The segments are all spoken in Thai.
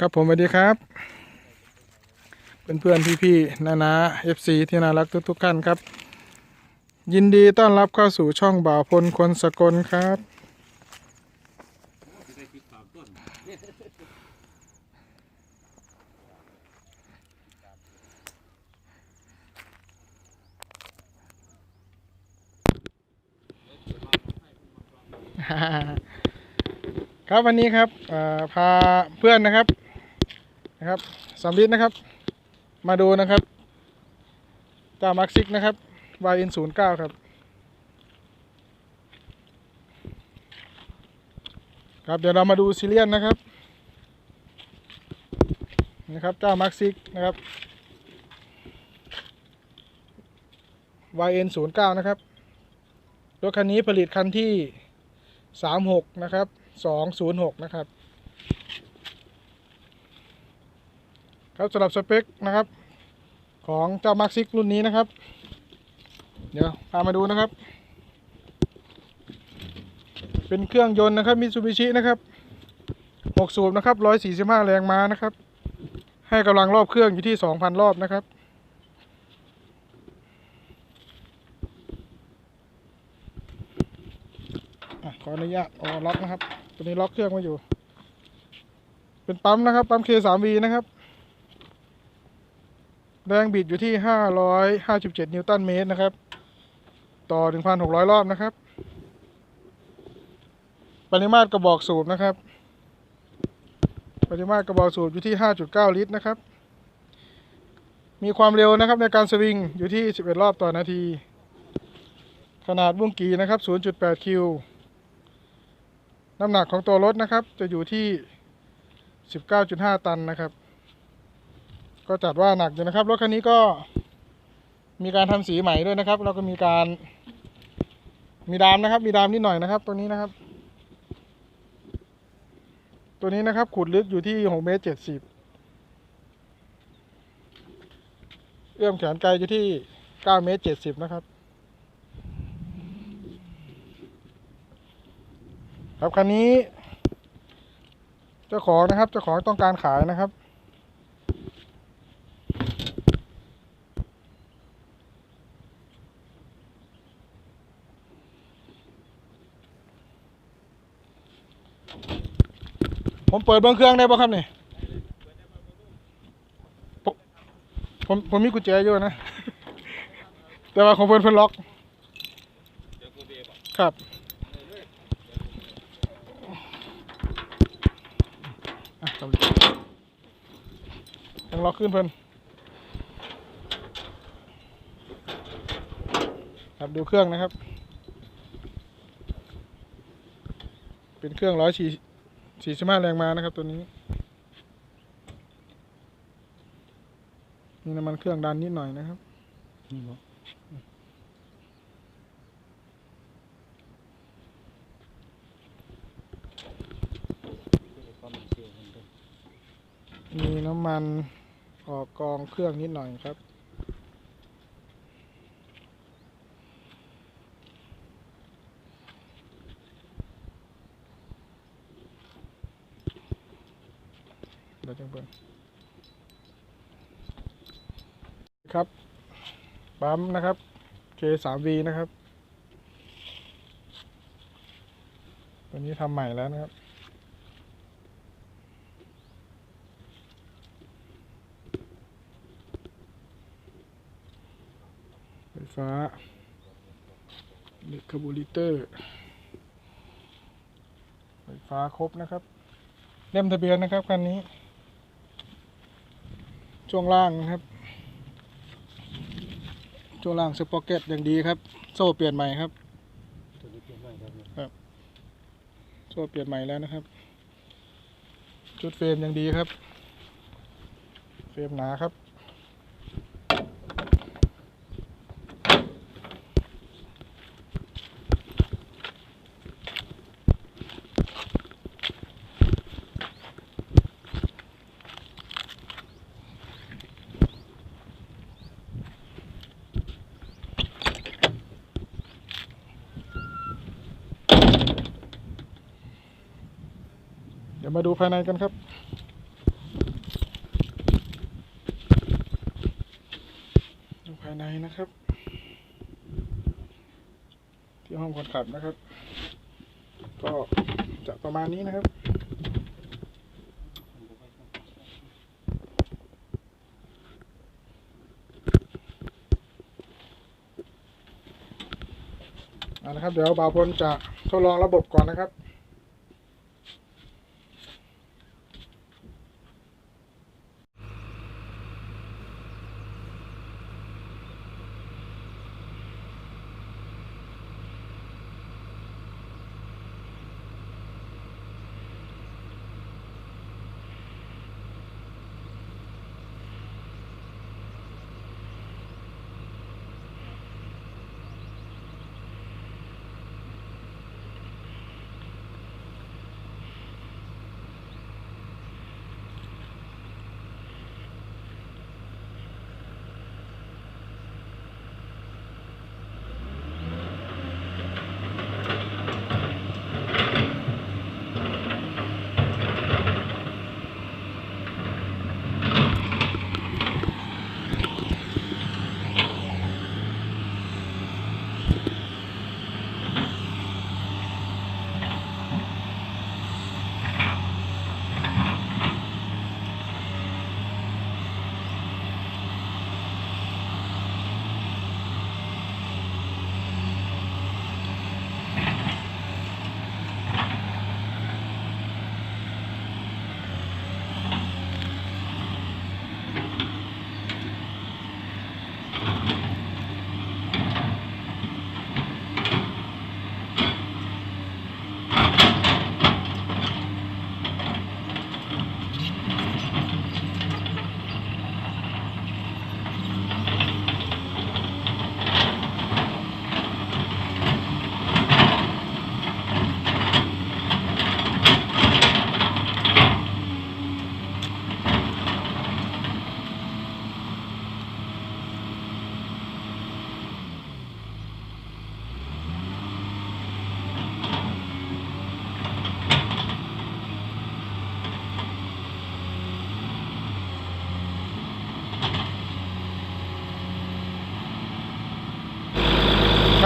ครับผมสวัสดีครับ เพื่อนๆพี่ๆนานาเอฟซีที่น่ารักทุกๆท่านครับ ยินดีต้อนรับเข้าสู่ช่องบ่าวพลคนสกลครับ ครับวันนี้ครับพาเพื่อนนะครับ นะครับสำลิดนะครับ มาดูนะครับเจ้ามาร์กซิกนะครับ YN 0 9ครับ ครับเดี๋ยวเรามาดูซีเรียนนะครับนะครับเจ้ามาร์กซิกนะครับ YN 0 9นะครับรถคันนี้ผลิตคันที่ 36 นะครับ 206 นะครับ ครับสำหรับสเปคนะครับ ของเจ้ามาร์คซิกรุ่นนี้นะครับ เดี๋ยวพามาดูนะครับ เป็นเครื่องยนต์นะครับมิตซูบิชินะครับ6สูบนะครับ145แรงม้านะครับ ให้กำลังรอบเครื่องอยู่ที่2,000รอบนะครับอขออนุญาตอ๋อล็อกนะครับ ตัวนี้ล็อกเครื่องไว้อยู่ เป็นปั๊มนะครับ ปั๊ม K3V นะครับ แรงบิดอยู่ที่ 557 นิวตันเมตรนะครับ ต่อ 1,600 รอบนะครับ ปริมาตรกระบอกสูบนะครับ ปริมาตรกระบอกสูบอยู่ที่ 5.9 ลิตรนะครับ มีความเร็วนะครับในการสวิงอยู่ที่ 11 รอบต่อนาที ขนาดบุ้งกีนะครับ 0.8 คิว น้ำหนักของตัวรถนะครับ จะอยู่ที่ 19.5 ตันนะครับ ก็จัดว่าหนักอยู่นะครับรถคันนี้ก็มีการทำสีใหม่ด้วยนะครับ แล้วก็มีการ มีดามนะครับ มีดามนิดหน่อยนะครับ ตัวนี้นะครับ ตัวนี้นะครับ ขุดลึกอยู่ที่6เมตร70เอื้อมแขนไกลอยู่ที่9เมตร70นะครับครับคันนี้ เจ้าของนะครับเจ้าของต้องการขายนะครับ ผมเปิดเบื้องเครื่องได้ป่ะครับเนี่ยผมผมมีกุญแจอยู่นะ แต่ว่าของเพิ่นเพิ่อนล็อก ครับอะสำเร็จยังล็อกขึ้นเพิ่อนครับดูเครื่องนะครับ เป็นเครื่องร้อยสี่สี่สิบห้าแรงม้านะครับตัวนี้ มีน้ำมันเครื่องดันนิดหน่อยนะครับมีน้ำมันออกกองเครื่องนิดหน่อยครับ เดี๋ยวจังเปิดครับปั๊มนะครับ K3V นะครับตัวนี้ทำใหม่แล้วนะครับไฟฟ้าเด็กคาบูลิเตอร์ไฟฟ้าครบนะครับ เล่มทะเบียนนะครับคันนี้ ช่วงล่างครับ ช่วงล่างสปอเก็ตอย่างดีครับ โซ่เปลี่ยนใหม่ครับตัวนี้เปลี่ยนใหม่ครับโซ่เปลี่ยนใหม่แล้วนะครับ ชุดเฟรมอย่างดีครับ เฟรมหนาครับ มาดูภายในกันครับ ดูภายในนะครับ ที่ห้องคนขับนะครับ ก็จะประมาณนี้นะครับนะครับเดี๋ยวบาวพลจะทดลองระบบก่อนนะครับ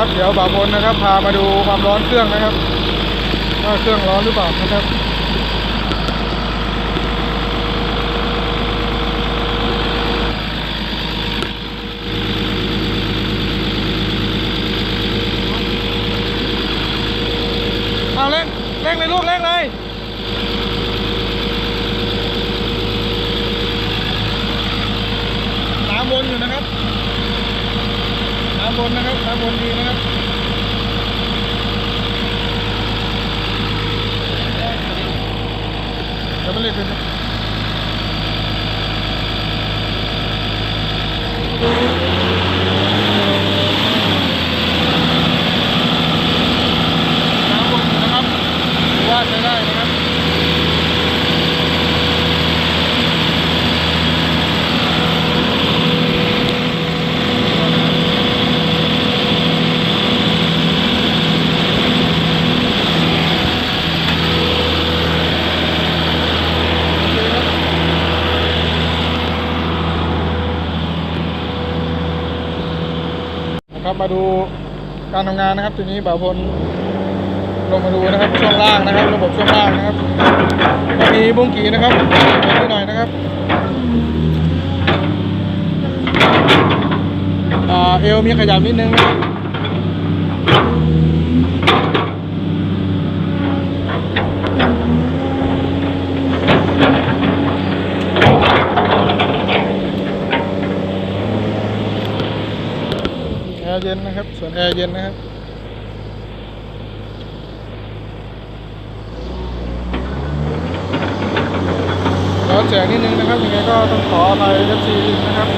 ครับ เดี๋ยวบ่าวพลนะครับ พามาดูความร้อนเครื่องนะครับว่าเครื่องร้อนหรือเปล่านะครับเอาเร่งเร่งเลยลูกเร่งเลยน้ำวนอยู่นะครับาบนนะครับตาบนดีนะครับจะไม่เล่นเลยนะน้ำวนอยู่นะครับถือว่าใช้ได้นะครับ นะครับมา ดูการทำงานนะครับ ทีนี้บ่าวพลลงมาดูนะครับช่วงล่างนะครับ ระบบช่วงล่างนะครับก็มีบุ้งกีนะครับนิดหน่อยนะครับเอวมีขยับนิดนึงนะครับแอร์เย็นนะครับ ส่วนแอร์เย็นนะครับร้อนแสงนิดนึงนะครับ ยังไงก็ต้องขออภัยเอฟซีนะครับ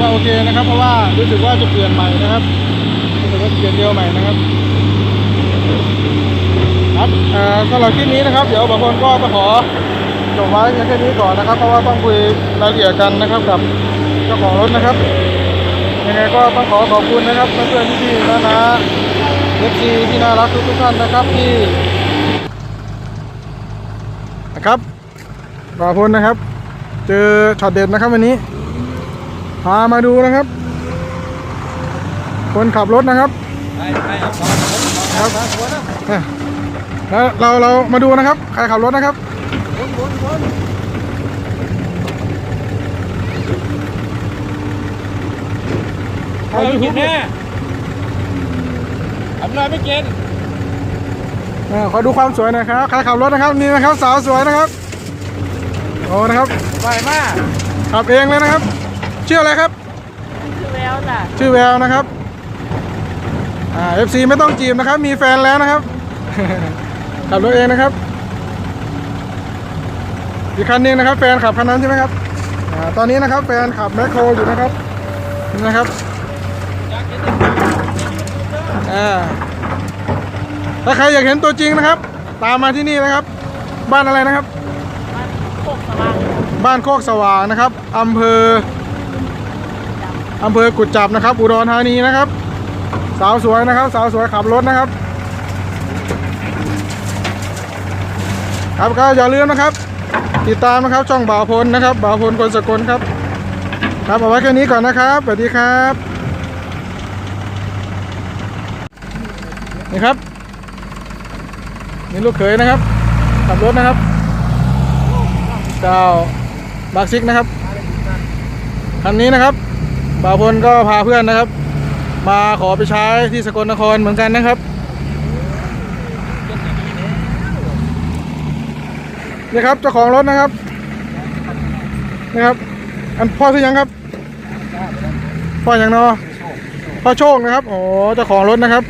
ค โอเคนะค รู้สึกว่าจะเปลี่ยนใหม่นะครับรู้สึกว่าเปลี่ยนเดียวใหม่นะครับ ครับเอ่อสำหรับคลิปนี้นะครับ เดี๋ยวบางคนก็จะขอจบไว้เพียงแค่นี้ก่อนนะครับ เพราะว่าต้องคุยรายละเอียดกันนะครับกับเจ้าของรถนะครับยังไงก็ต้องขอขอบคุณนะครับเพื่อนๆพี่ๆนะนะเอฟซีที่น่ารักทุกๆท่านนะครับที่นะครับขอบคุณนะครับ เจอช็อตเด็ดนะครับวันนี้พามาดูนะครับ คนขับรถนะครับไปไปเอาของครับอะแล้วเราเรามาดูนะครับ ใครขับรถนะครับวนวนวนเอายูทูบแน่ทำอะไรไม่กินอ่าขอดูความสวยหน่อยครับ ใครขับรถนะครับนี่นะครับสาวสวยนะครับ โอ้นะครับไปมากขับเองเลยนะครับ ชื่ออะไรครับ ชื่อแววจ้ะ ชื่อแววนะครับ อ่า FC ไม่ต้องจีบนะครับ มีแฟนแล้วนะครับ ขับรถเองนะครับ อีกคันหนึงนะครับ แฟนขับคันนั้นใช่ไหมครับอ่าตอนนี้นะครับ แฟนขับแมคโครอยู่นะครับนี่นะครับอ่าถ้าใครอยากเห็นตัวจริงนะครับ ตามมาที่นี่นะครับ บ้านอะไรนะครับ บ้านโคกสว่างบ้านโคกสว่างนะครับอำเภออำเภอกุดจับนะครับ อุดรธานีนะครับ สาวสวยนะครับ สาวสวยขับรถนะครับ ครับก็อย่าลืมนะครับ ติดตามนะครับช่องบ่าวพลนะครับบ่าวพลคนสกลครับ ครับเอาไว้แค่นี้ก่อนนะครับสวัสดีครับนี่ครับนี่ลูกเขยนะครับขับรถนะครับเจ้าบักซิกนะครับคันนี้นะครับบ่าวพลก็พาเพื่อนนะครับ มาขอไปใช้ที่สกลนครเหมือนกันนะครับนี่ครับเจ้าของรถนะครับนี่ครับ อันพ่อชื่อยังครับพ่ออย่างเนอพ่อโชคนะครับโอ้เจ้าของรถนะครับ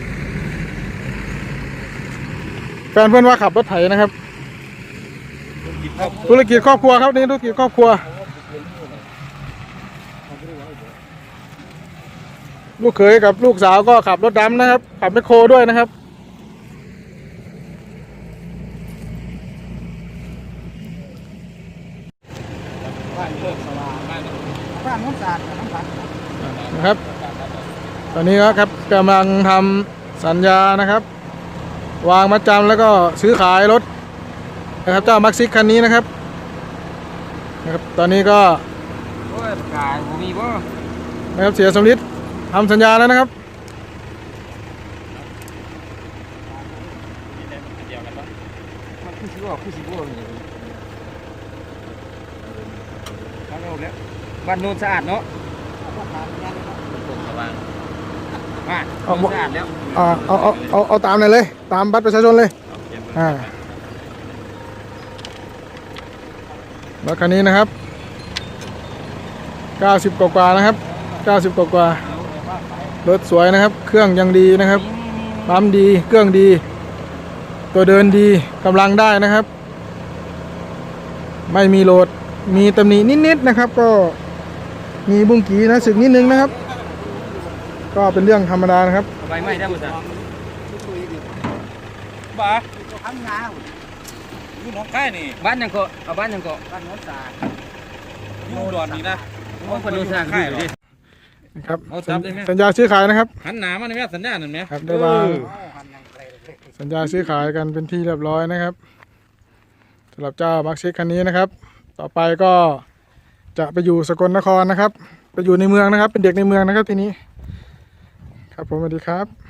แฟนเพื่อนว่าขับรถไถนะครับ ธุรกิจครอบครัวครับนี่ธุรกิจครอบครัว ลูกเขยกับลูกสาวก็ขับรถดำนะครับ ขับแมคโครด้วยนะครับ บ้านเลิกสว่างบ้านบ้านน้ำสาดน้ำปัดนะครับ ตอนนี้ก็ครับกำลังทำสัญญานะครับ วางมัดจำแล้วก็ซื้อขายรถนะครับเจ้ามักซิกคันนี้นะครับนะครับ ตอนนี้ก็โอ้ยประกาศผมมีบ่นะครับเสียสมฤทธิ์ ทำสัญญาแล้วนะครับมันคือสิบ่คือสิบ่นี่บ้านโน้นแล้วบ้านโน้นสะอาดเนาะสว่างบ้าสะอาดแล้วอ่าเอาเอาเอาเอาตามเลยเลย ตามบัตรประชาชนเลยอ่ารถคันนี้นะครับ 90 กว่ากว่าๆนะครับ 90 กว่ากว่าๆ รถสวยนะครับ เครื่องยังดีนะครับปั๊มดี เครื่องดี ตัวเดินดีกำลังได้นะครับ ไม่มีโหลด มีตำหนินิดๆนะครับ ก็มีบุ้งกีนะสึกนิดนึงนะครับ ก็เป็นเรื่องธรรมดานะครับไปไม่ได้หมดจ้ะบ้าทำงานอยู่หนองคายนี่บ้านยังก็เอาบ้านยังก็บ้านโน้นสาอยู่ดอนนี่นะโอ้คนโน้นสาอยู่ดิ นะครับเอาจับได้ไหม สัญญาซื้อขายนะครับหันหนามาในแม่สัญญาณนั่นไหมครับได้วางสัญญาซื้อขายกันเป็นที่เรียบร้อยนะครับสำหรับเจ้ามักซิกคันนี้นะครับ ต่อไปก็จะไปอยู่สกลนครนะครับ ไปอยู่ในเมืองนะครับ เป็นเด็กในเมืองนะครับทีนี้ ครับผมสวัสดีครับ